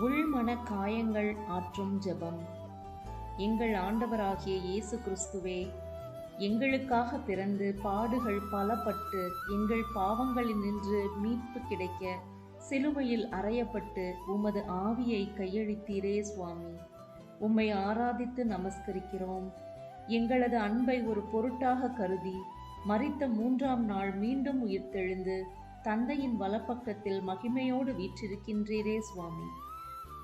உள்மன காயங்கள் ஆற்றும் ஜெபம். எங்கள் ஆண்டவராகிய இயேசு கிறிஸ்துவே எங்களுக்காக பிறந்து பாடுகள் பலப்பட்டு எங்கள் பாவங்களில் நின்று மீட்பு கிடைக்க சிலுவையில் அறையப்பட்டு உமது ஆவியை கையளித்தீரே சுவாமி. உம்மை ஆராதித்து நமஸ்கரிக்கிறோம். எங்களது அன்பை ஒரு பொருட்டாக கருதி மறித்த மூன்றாம் நாள் மீண்டும் உயிர்த்தெழுந்து தந்தையின் வலப்பக்கத்தில் மகிமையோடு வீற்றிருக்கின்றீரே சுவாமி.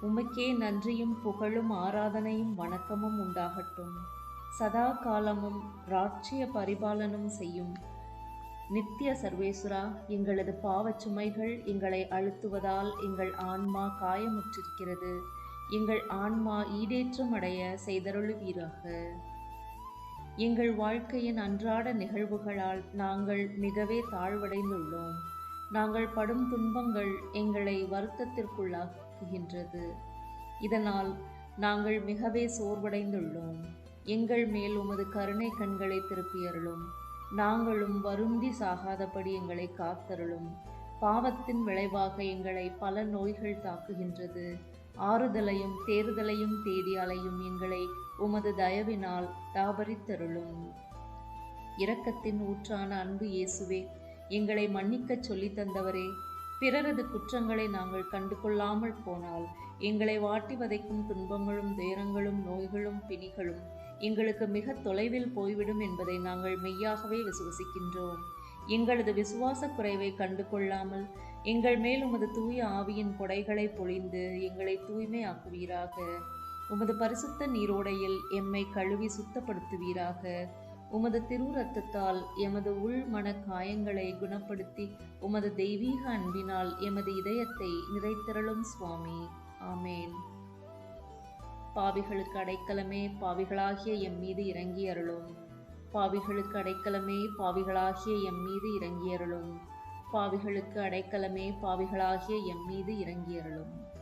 உமக்கே நன்றியும் புகழும் ஆராதனையும் வணக்கமும் உண்டாகட்டும். சதா காலமும் ராட்சிய பரிபாலனம் செய்யும். நித்திய சர்வேசுரா எங்களது பாவச் சுமைகள் எங்களை அழுத்துவதால் எங்கள் ஆன்மா காயமுற்றிருக்கிறது. எங்கள் ஆன்மா ஈடேற்றம் அடைய செய்தருளுவீராக. எங்கள் வாழ்க்கையின் அன்றாட நிகழ்வுகளால் நாங்கள் மிகவே தாழ்வடைந்துள்ளோம். நாங்கள் படும் துன்பங்கள் எங்களை வருத்தத்திற்குள்ளாக்குகின்றது. இதனால் நாங்கள் மிகவே சோர்வடைந்துள்ளோம். எங்கள் மேல் உமது கருணை கண்களை திருப்பியருளும். நாங்களும் வருந்தி சாகாதபடி எங்களை காத்தருளும். பாவத்தின் விளைவாக எங்களை பல நோய்கள் தாக்குகின்றது. ஆறுதலையும் தேறுதலையும் தேடி அலையும் எங்களை உமது தயவினால் தாபரித்தருளும். இரக்கத்தின் ஊற்றான அன்பு இயேசுவே எங்களை மன்னிக்கச் சொல்லித் தந்தவரே பிறரது குற்றங்களை நாங்கள் கண்டு கொள்ளாமல் போனால் எங்களை வாட்டி வதைக்கும் துன்பங்களும் துயரங்களும் நோய்களும் பிணிகளும் எங்களுக்கு மிக தொலைவில் போய்விடும் என்பதை நாங்கள் மெய்யாகவே விசுவசிக்கின்றோம். எங்களது விசுவாச குறைவை கண்டு கொள்ளாமல் எங்கள் மேல் உமது தூய ஆவியின் கொடைகளை பொழிந்து எங்களை தூய்மையாக்குவீராக. உமது பரிசுத்த நீரோடையில் எம்மை கழுவி சுத்தப்படுத்துவீராக. உமது திரு ரத்தத்தால் எமது உள் மன காயங்களை குணப்படுத்தி உமது தெய்வீக அன்பினால் எமது இதயத்தை நிறைத்திரளும் சுவாமி. ஆமேன். பாவிகளுக்கு அடைக்கலமே பாவிகளாகிய எம் மீது இறங்கி அருளும். பாவிகளுக்கு அடைக்கலமே பாவிகளாகிய எம் மீது இறங்கி அருளும். பாவிகளுக்கு அடைக்கலமே பாவிகளாகிய எம் மீது இறங்கி அருளும்.